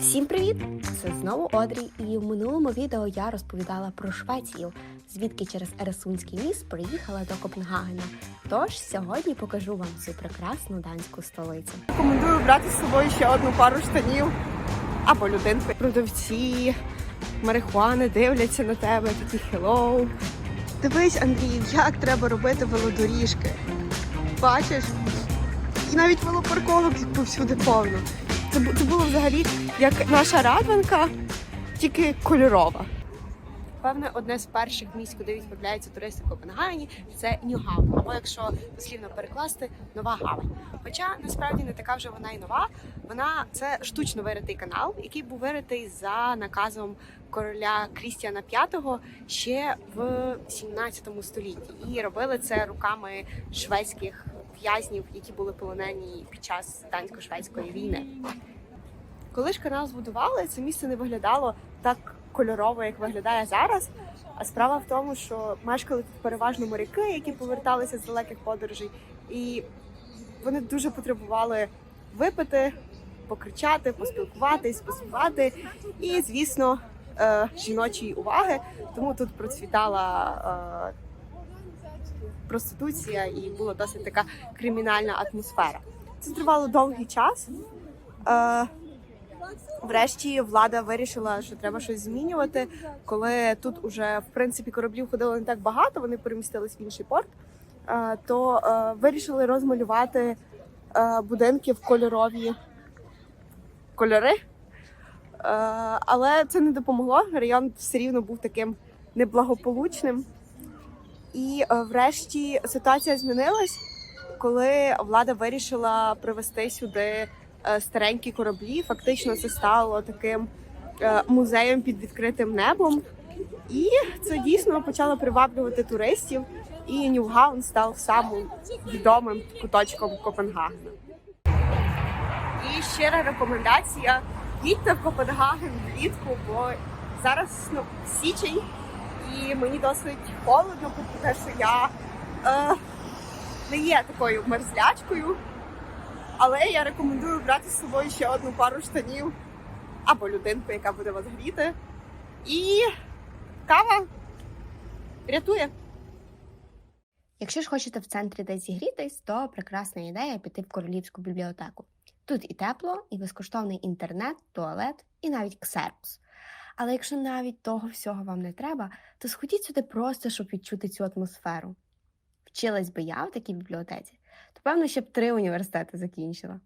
Всім привіт! Це знову Одрі, і в минулому відео я розповідала про Швецію, звідки через Ересунський міст приїхала до Копенгагена. Тож сьогодні покажу вам цю прекрасну данську столицю. Рекомендую брати з собою ще одну пару штанів або людинку. Продавці марихуани дивляться на тебе, такі хеллоу. Дивись, Андрій, як треба робити велодоріжки. Бачиш? І навіть велопарковок повсюди повно. Це, це було взагалі як наша радванка, тільки кольорова. Певне, одне з перших місць, куди відправляються туристи в Копенгагені, це Ньюгавн, або якщо дослівно перекласти, нова гавань. Хоча насправді не така вже вона і нова. Вона це штучно виритий канал, який був виритий за наказом короля Крістіана V ще в 17 столітті. І робили це руками шведських в'язнів, які були полонені під час дансько-шведської війни. Коли ж канал збудували, це місце не виглядало так кольорово, як виглядає зараз. А справа в тому, що мешкали тут переважно моряки, які поверталися з далеких подорожей, і вони дуже потребували випити, покричати, поспілкуватись, поспівати і, звісно, е, жіночої уваги. Тому тут процвітала е, проституція і була досить така кримінальна атмосфера. Це тривало довгий час. Е, Врешті влада вирішила, що треба щось змінювати. Коли тут уже в принципі кораблів ходило не так багато, вони перемістились в інший порт. е, То е, вирішили розмалювати е, будинки в кольорові кольори. Е, Але це не допомогло. Район все рівно був таким неблагополучним. І е, врешті ситуація змінилась, коли влада вирішила привезти сюди е, старенькі кораблі. Фактично, це стало таким е, музеєм під відкритим небом. І це дійсно почало приваблювати туристів. І Ньюгаун став самим відомим куточком Копенгагена. І щира рекомендація: їдьте в Копенгаген влітку, бо зараз ну, січень, і мені досить холодно, тому що я е, не є такою мерзлячкою. Але я рекомендую брати з собою ще одну пару штанів або людинку, яка буде вас гріти. І кава рятує. Якщо ж хочете в центрі десь зігрітись, то прекрасна ідея піти в королівську бібліотеку. Тут і тепло, і безкоштовний інтернет, туалет, і навіть ксерпс. Але якщо навіть того всього вам не треба, то сходіть сюди просто, щоб відчути цю атмосферу. Вчилась би я в такій бібліотеці, то певно, ще б три університети закінчила.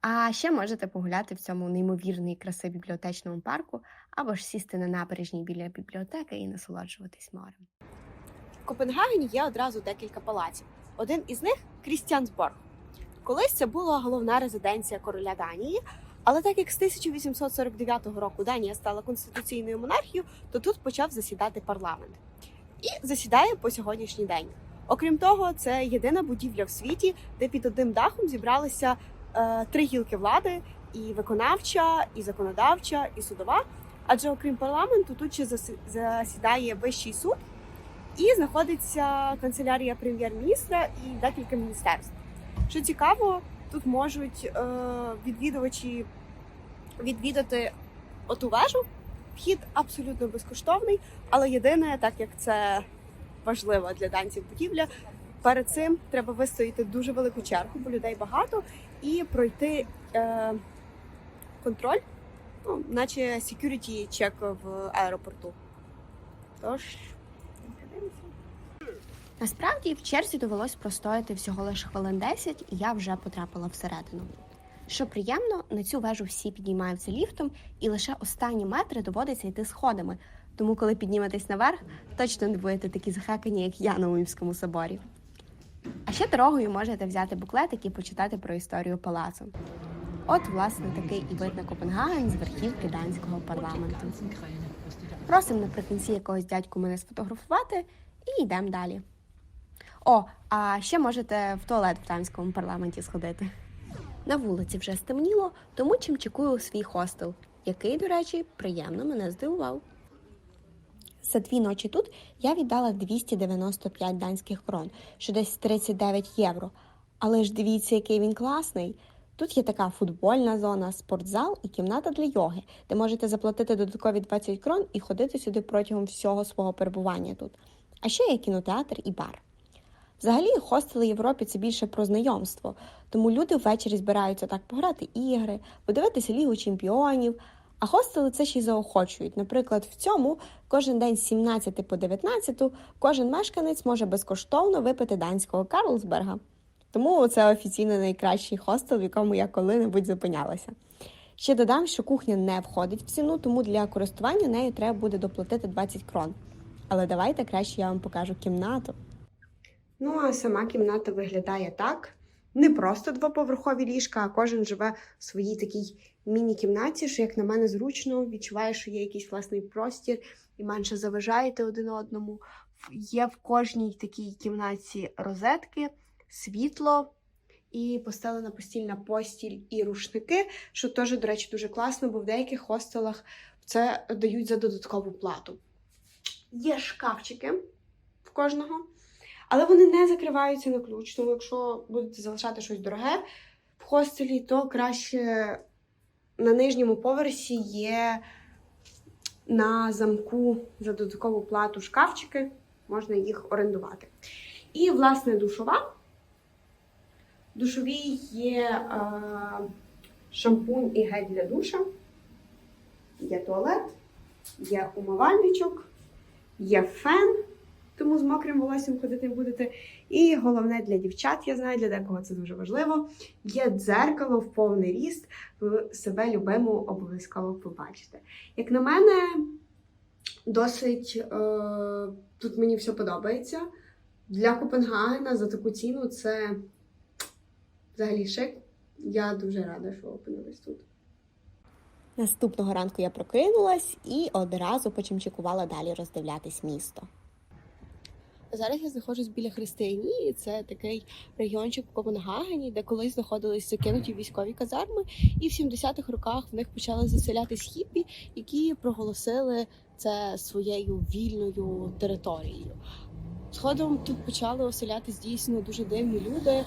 А ще можете погуляти в цьому неймовірної краси бібліотечному парку або ж сісти на набережній біля бібліотеки і насолоджуватись морем. В Копенгагені є одразу декілька палаців. Один із них Крістіансборг. Колись це була головна резиденція короля Данії, але так як з 1849 року Данія стала конституційною монархією, то тут почав засідати парламент. І засідає по сьогоднішній день. Окрім того, це єдина будівля в світі, де під одним дахом зібралися е, три гілки влади: і виконавча, і законодавча, і судова. Адже окрім парламенту, тут ще засідає вищий суд і знаходиться канцелярія прем'єр-міністра і декілька міністерств. Що цікаво, тут можуть е, відвідувачі відвідати оту вежу. Вхід абсолютно безкоштовний, але єдине, так як це важлива для данців будівля, перед цим треба вистояти дуже велику чергу, бо людей багато, і пройти е, контроль, ну, наче security чек в аеропорту. Тож. Насправді в черзі довелось простояти всього лише хвилин 10, і я вже потрапила всередину. Що приємно, на цю вежу всі піднімаються ліфтом, і лише останні метри доводиться йти сходами. Тому, коли підніметесь наверх, точно не будете такі захекані, як я на Уїмському соборі. А ще дорогою можете взяти буклетик і почитати про історію палацу. От, власне, такий і вид на Копенгаген з верхівки данського парламенту. Просимо наприкінці якогось дядьку мене сфотографувати і йдемо далі. О, а ще можете в туалет в данському парламенті сходити. На вулиці вже стемніло, тому чимчикую у свій хостел, який, до речі, приємно мене здивував. За дві ночі тут я віддала 295 данських крон, що десь 39 євро. Але ж дивіться, який він класний. Тут є така футбольна зона, спортзал і кімната для йоги, де можете заплатити додаткові 20 крон і ходити сюди протягом всього свого перебування тут. А ще є кінотеатр і бар. Взагалі, хостели Європі це більше про знайомство, тому люди ввечері збираються так пограти ігри, подивитися Лігу чемпіонів. А хостели це ще й заохочують. Наприклад, в цьому кожен день з 17 по 19 кожен мешканець може безкоштовно випити данського Карлсберга. Тому це офіційно найкращий хостел, в якому я коли-небудь зупинялася. Ще додам, що кухня не входить в ціну, тому для користування нею треба буде доплатити 20 крон. Але давайте краще я вам покажу кімнату. Ну, а сама кімната виглядає так. Не просто двоповерхові ліжка, а кожен живе в своїй такій міні-кімнаті, що, як на мене, зручно, відчуває, що є якийсь власний простір і менше заважаєте один одному. Є в кожній такій кімнаті розетки, світло і постелена постільна постіль і рушники, що теж, до речі, дуже класно, бо в деяких хостелах це дають за додаткову плату. Є шкафчики в кожного. Але вони не закриваються на ключ. Тому якщо будете залишати щось дороге в хостелі, то краще на нижньому поверсі є на замку за додаткову плату шкафчики, можна їх орендувати. І, власне, душова. В душовій є е, шампунь і гель для душа, є туалет, є умивальничок, є фен тому з мокрим волоссям ходити не будете. І головне для дівчат, я знаю, для декого це дуже важливо. Є дзеркало в повний ріст, ви себе любиму обов'язково побачите. Як на мене, досить е, тут мені все подобається. Для Копенгагена за таку ціну це взагалі шик. Я дуже рада, що опинилась тут. Наступного ранку я прокинулась і одразу почимчикувала далі роздивлятись місто. Зараз я знаходжусь біля Християнії. Це такий регіончик в Копенгагені, де колись знаходились закинуті військові казарми, і в 70-х роках в них почали заселятись хіппі, які проголосили це своєю вільною територією. Згодом тут почали оселятись дійсно дуже дивні люди. Е,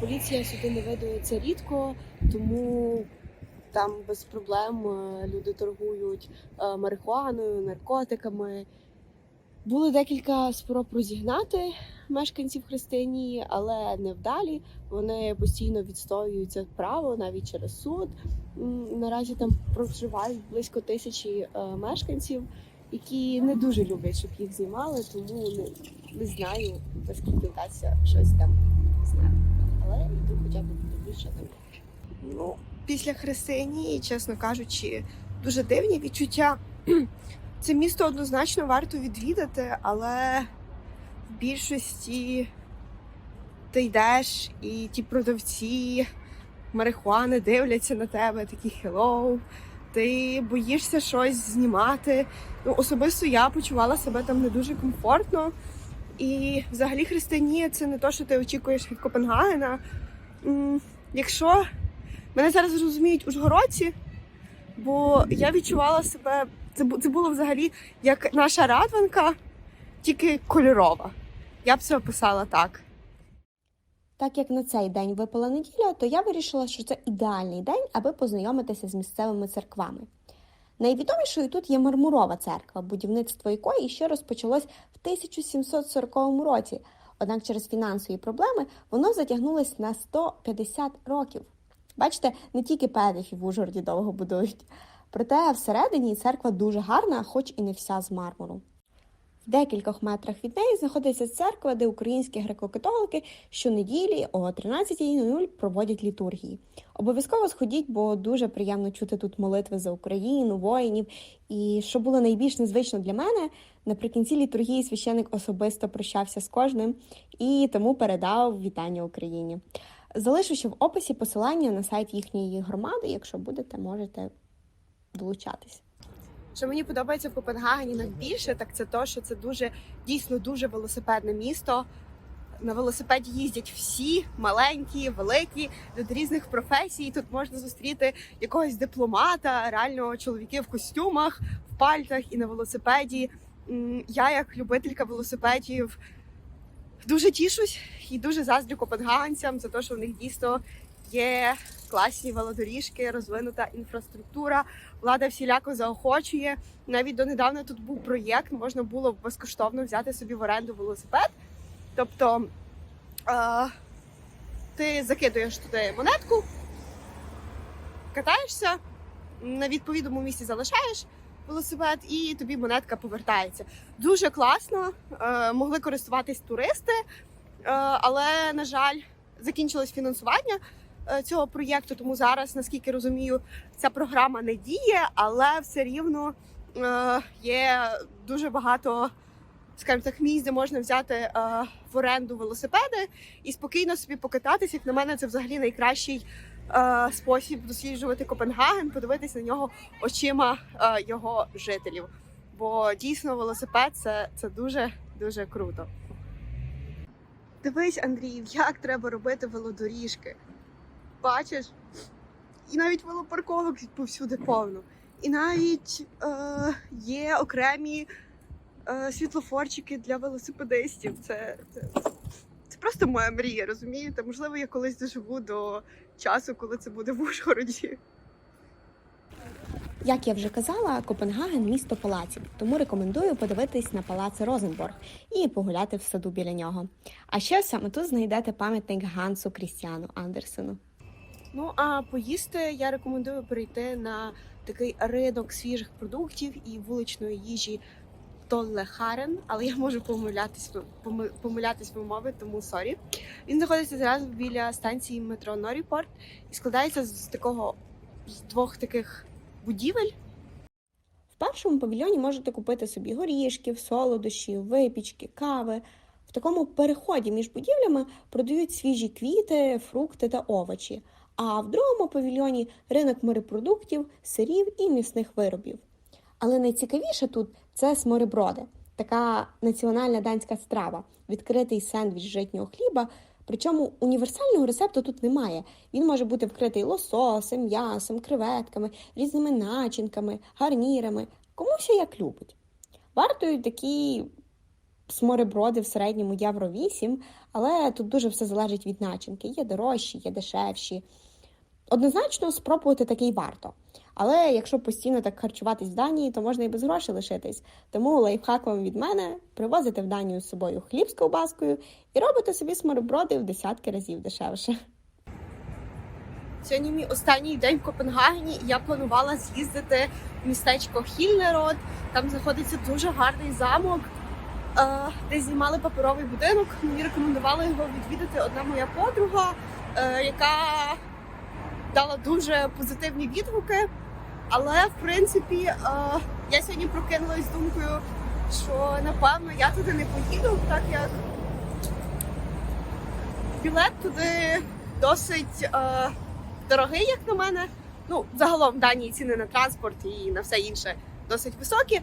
Поліція сюди не видається рідко, тому там без проблем е, люди торгують е, марихуаною, наркотиками. Було декілька спроб розігнати мешканців Християнії, але невдалі. Вони постійно відстоюють це право навіть через суд. Наразі там проживають близько тисячі е, мешканців, які не дуже люблять, щоб їх знімали, тому не, не знаю, наскільки вдасться щось там зняти. Але йду хоча б більше там. Ну, після християнії, чесно кажучи, дуже дивні відчуття. Це місто однозначно варто відвідати, але в більшості ти йдеш, і ті продавці марихуани дивляться на тебе, такі хеллоу. Ти боїшся щось знімати. Ну, особисто я почувала себе там не дуже комфортно. І взагалі християнія це не те, що ти очікуєш від Копенгагена. Якщо мене зараз розуміють ужгородці, бо я відчувала себе. Це, це було взагалі як наша радванка, тільки кольорова. Я б це описала так. Так як на цей день випала неділя, то я вирішила, що це ідеальний день, аби познайомитися з місцевими церквами. Найвідомішою тут є Мармурова церква, будівництво якої ще розпочалось в 1740 році. Однак через фінансові проблеми воно затягнулось на 150 років. Бачите, не тільки педифів в Ужгороді довго будують. Проте всередині церква дуже гарна, хоч і не вся з мармуру. В декількох метрах від неї знаходиться церква, де українські греко-католики щонеділі о 13.00 проводять літургії. Обов'язково сходіть, бо дуже приємно чути тут молитви за Україну, воїнів. І що було найбільш незвично для мене, наприкінці літургії священик особисто прощався з кожним і тому передав вітання Україні. Залишу ще в описі посилання на сайт їхньої громади. Якщо будете, можете долучатись. Що мені подобається в Копенгагені найбільше, так це то, що це дуже дійсно дуже велосипедне місто. На велосипеді їздять всі маленькі, великі, від різних професій. Тут можна зустріти якогось дипломата, реально чоловіки в костюмах, в пальтах і на велосипеді. Я, як любителька велосипедів, дуже тішусь і дуже заздрю копенгагенцям за те, що в них дійсно є класні велодоріжки, розвинута інфраструктура. Влада всіляко заохочує. Навіть донедавна тут був проєкт, можна було безкоштовно взяти собі в оренду велосипед. Тобто е, ти закидуєш туди монетку, катаєшся, на відповідному місці залишаєш велосипед, і тобі монетка повертається. Дуже класно, е, могли користуватись туристи, е, але, на жаль, закінчилось фінансування цього проєкту, тому зараз, наскільки розумію, ця програма не діє, але все рівно е, є дуже багато. Скажімо так, місць, де можна взяти е, в оренду велосипеди і спокійно собі покататися. Як на мене, це взагалі найкращий е, спосіб досліджувати Копенгаген, подивитись на нього очима е, його жителів. Бо дійсно велосипед це, це дуже дуже круто. Дивись, Андрій, як треба робити велодоріжки. Бачиш? І навіть велопарковок повсюди повно. І навіть е, є окремі е, світлофорчики для велосипедистів. Це, це, це просто моя мрія, розумієте? Можливо, я колись доживу до часу, коли це буде в Ужгороді. Як я вже казала, Копенгаген місто палаців, тому рекомендую подивитись на палац Розенборг і погуляти в саду біля нього. А ще саме тут знайдете пам'ятник Гансу Крістіану Андерсену. Ну а поїсти я рекомендую перейти на такий ринок свіжих продуктів і вуличної їжі Толлехарен, але я можу помилятись помилятись в мові, тому сорі. Він знаходиться зразу біля станції метро Норіпорт і складається з такого з двох таких будівель. В першому павільйоні можете купити собі горішків, солодощів, випічки, кави. В такому переході між будівлями продають свіжі квіти, фрукти та овочі. А в другому павільйоні ринок морепродуктів, сирів і м'ясних виробів. Але найцікавіше тут це смореброди, така національна данська страва, відкритий сендвіч житнього хліба. Причому універсального рецепту тут немає. Він може бути вкритий лососем, м'ясом, креветками, різними начинками, гарнірами. Комусь як любить. Вартують такі смореброди в середньому євро 8, але тут дуже все залежить від начинки. Є дорожчі, є дешевші. Однозначно спробувати такий варто. Але якщо постійно так харчуватись в Данії, то можна і без грошей лишитись. Тому лайфхак вам від мене привозите в Данію з собою хліб з ковбаскою і робите собі смореброди в десятки разів дешевше. Сьогодні мій останній день в Копенгагені. Я планувала з'їздити в містечко Хільнерод. Там знаходиться дуже гарний замок, е, де знімали паперовий будинок. Мені рекомендувала його відвідати одна моя подруга, е, яка дала дуже позитивні відгуки. Але в принципі е, я сьогодні прокинулась думкою, що напевно я туди не поїду, так як білет туди досить е, дорогий, як на мене. Ну, загалом в Данії ціни на транспорт і на все інше досить високі. Е,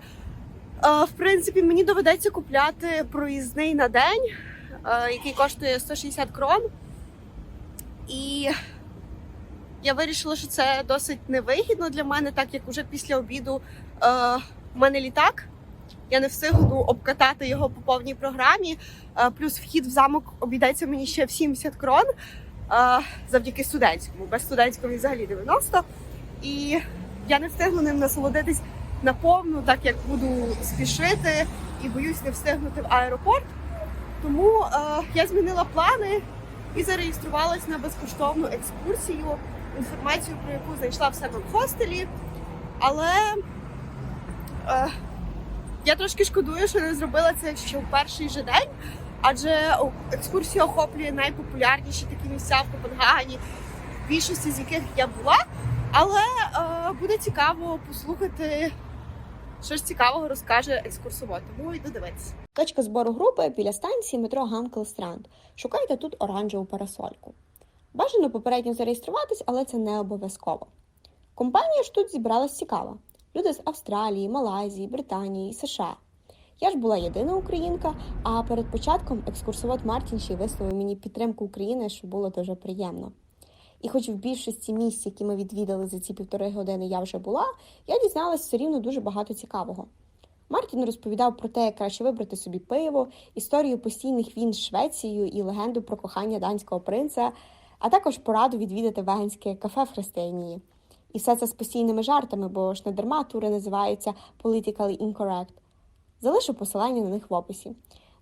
в принципі, мені доведеться купляти проїзний на день, який коштує 160 крон. І я вирішила, що це досить невигідно для мене, так як уже після обіду е, в мене літак. Я не встигну обкатати його по повній програмі. Е, плюс вхід в замок обійдеться мені ще в 70 крон е, завдяки студентському. Без студентського він взагалі 90. І я не встигну ним насолодитись наповну, так як буду спішити і боюсь не встигнути в аеропорт. Тому е, я змінила плани і зареєструвалась на безкоштовну екскурсію, інформацію про яку знайшла в себе в хостелі. Але е, я трошки шкодую, що не зробила це ще в перший же день, адже екскурсія охоплює найпопулярніші такі місця в Копенгагені, в більшості з яких я була. Але е, буде цікаво послухати, що ж цікавого розкаже екскурсовод. Тому йду дивитися. Точка збору групи біля станції метро Ганкл-Странд. Шукайте тут оранжеву парасольку. Бажано попередньо зареєструватись, але це не обов'язково. Компанія ж тут зібралась цікава. Люди з Австралії, Малайзії, Британії, США. Я ж була єдина українка, а перед початком екскурсовод Мартін ще й висловив мені підтримку України, що було дуже приємно. І хоч в більшості місць, які ми відвідали за ці півтори години, я вже була, я дізналась все рівно дуже багато цікавого. Мартін розповідав про те, як краще вибрати собі пиво, історію постійних війн з Швецією і легенду про кохання данського принца. А також пораду відвідати веганське кафе в Християнії. І все це з постійними жартами, бо ж не дарма тури називаються Politically Incorrect. Залишу посилання на них в описі.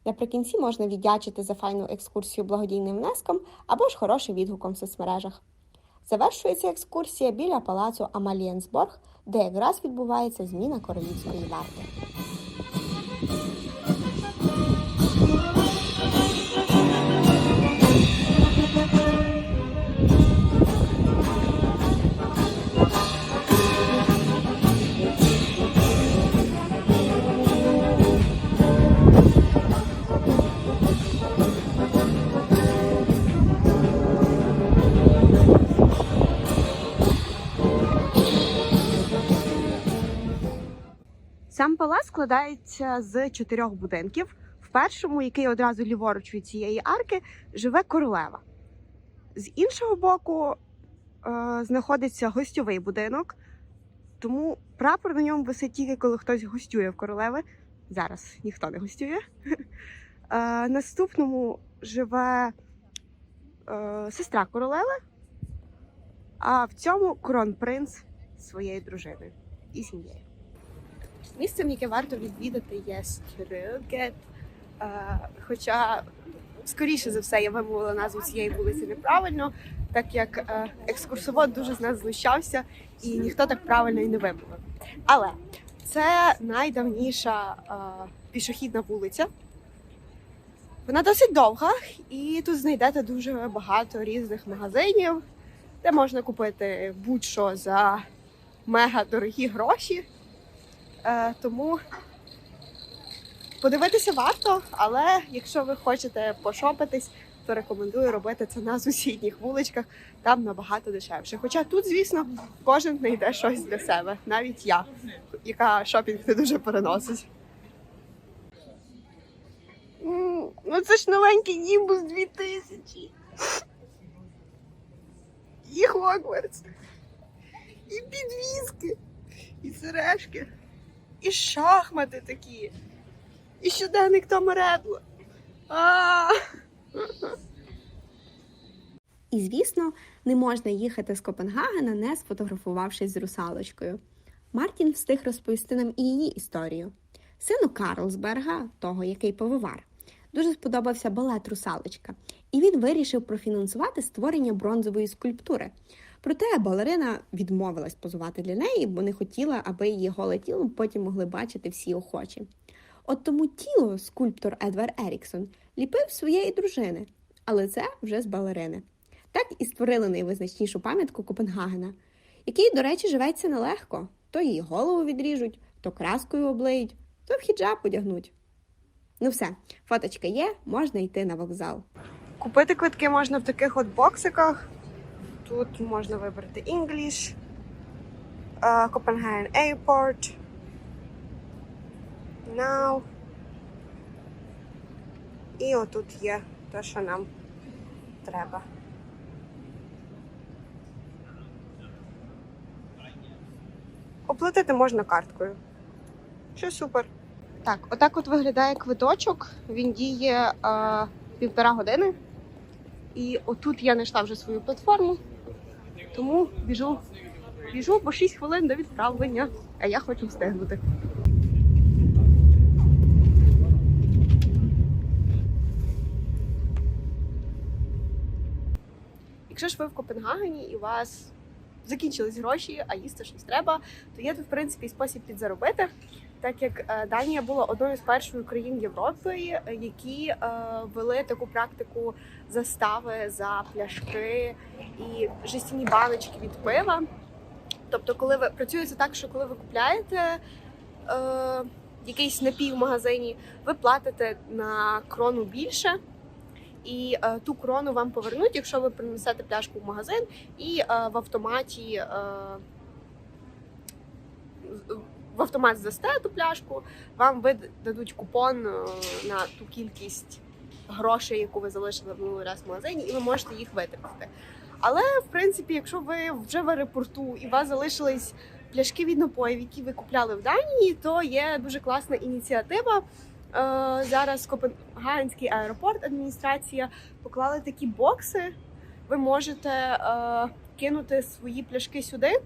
Наприкінці можна віддячити за файну екскурсію благодійним внеском або ж хорошим відгуком в соцмережах. Завершується екскурсія біля палацу Амалієнсборг, де якраз відбувається зміна королівської варти. Сам палац складається з чотирьох будинків. В першому, який одразу ліворуч від цієї арки, живе королева. З іншого боку е, знаходиться гостьовий будинок, тому прапор на ньому висить тільки коли хтось гостює в королеви. Зараз ніхто не гостює. Е, наступному живе е, сестра королеви, а в цьому кронпринц своєю дружиною і сім'єю. Місцем, яке варто відвідати, є Стрюгет. Е, Хоча, скоріше за все, я вимовила назву цієї вулиці неправильно, так як е, екскурсовод дуже з нас знущався і ніхто так правильно і не вимовив. Але це найдавніша е, пішохідна вулиця. Вона досить довга, і тут знайдете дуже багато різних магазинів, де можна купити будь-що за мега дорогі гроші. Е, тому подивитися варто, але якщо ви хочете пошопитись, то рекомендую робити це на сусідніх вуличках, там набагато дешевше. Хоча тут, звісно, кожен знайде щось для себе, навіть я, яка шопінг не дуже переносить. Ну це ж новенький Німбус 2000. І Хогвартс. І підвіски, і сережки. І шахмати такі. І щоденник Тома Редла. А! І, звісно, не можна їхати з Копенгагена, не сфотографувавшись з русалочкою. Мартін встиг розповісти нам і її історію. Сину Карлсберга, того, який повивар, дуже сподобався балет Русалочка, і він вирішив профінансувати створення бронзової скульптури. Проте балерина відмовилась позувати для неї, бо не хотіла, аби її голе тіло потім могли бачити всі охочі. От тому тіло скульптор Едвар Еріксон ліпив своєї дружини, але це вже з балерини. Так і створили найвизначнішу пам'ятку Копенгагена, який, до речі, живеться нелегко. То її голову відріжуть, то краскою облиють, то в хіджаб одягнуть. Ну все, фоточка є, можна йти на вокзал. Купити квитки можна в таких от боксиках. Тут можна вибрати English, е, Copenhagen Airport, Now. І отут є те, що нам треба. Оплатити можна карткою. Що супер. Так, отак от виглядає квиточок. Він діє е, півтора години. І отут я знайшла вже свою платформу, тому біжу, біжу по 6 хвилин до відправлення, а я хочу встигнути. Якщо ж ви в Копенгагені і у вас закінчились гроші, а їсти щось треба, то є тут, в принципі, спосіб підзаробити. Так як е, Данія була одною з перших країн Європи, е, які е, вели таку практику застави за пляшки і жестяні баночки від пива. Тобто, коли ви працюється так, що коли ви купляєте е, якийсь напій в магазині, ви платите на крону більше. І е, ту крону вам повернуть, якщо ви принесете пляшку в магазин, і е, в автоматі е, в автомат здасте ту пляшку, вам видадуть купон е, на ту кількість грошей, яку ви залишили в минулий раз в магазині, і ви можете їх витратити. Але в принципі, якщо ви вже в аеропорту і у вас залишились пляшки від напоїв, які ви купляли в Данії, то є дуже класна ініціатива. Е, Зараз Копенгагенський аеропорт адміністрація поклали такі бокси, ви можете е, кинути свої пляшки сюди.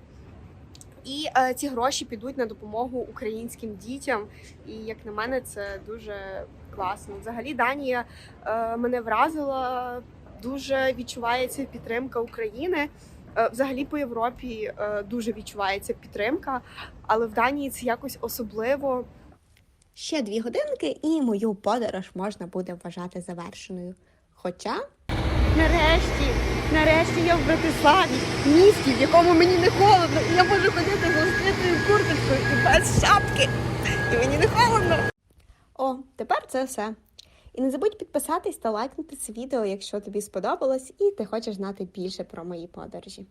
І е, ці гроші підуть на допомогу українським дітям. І як на мене, це дуже класно. Взагалі, Данія е, мене вразила. Дуже відчувається підтримка України. Е, Взагалі по Європі е, дуже відчувається підтримка, але в Данії це якось особливо. Ще дві годинки, і мою подорож можна буде вважати завершеною. Хоча Нарешті, нарешті я в Братиславі, місті, в якому мені не холодно, і я можу ходити з розкритою курточкою і без шапки. І мені не холодно. О, тепер це все. І не забудь підписатись та лайкнути це відео, якщо тобі сподобалось і ти хочеш знати більше про мої подорожі.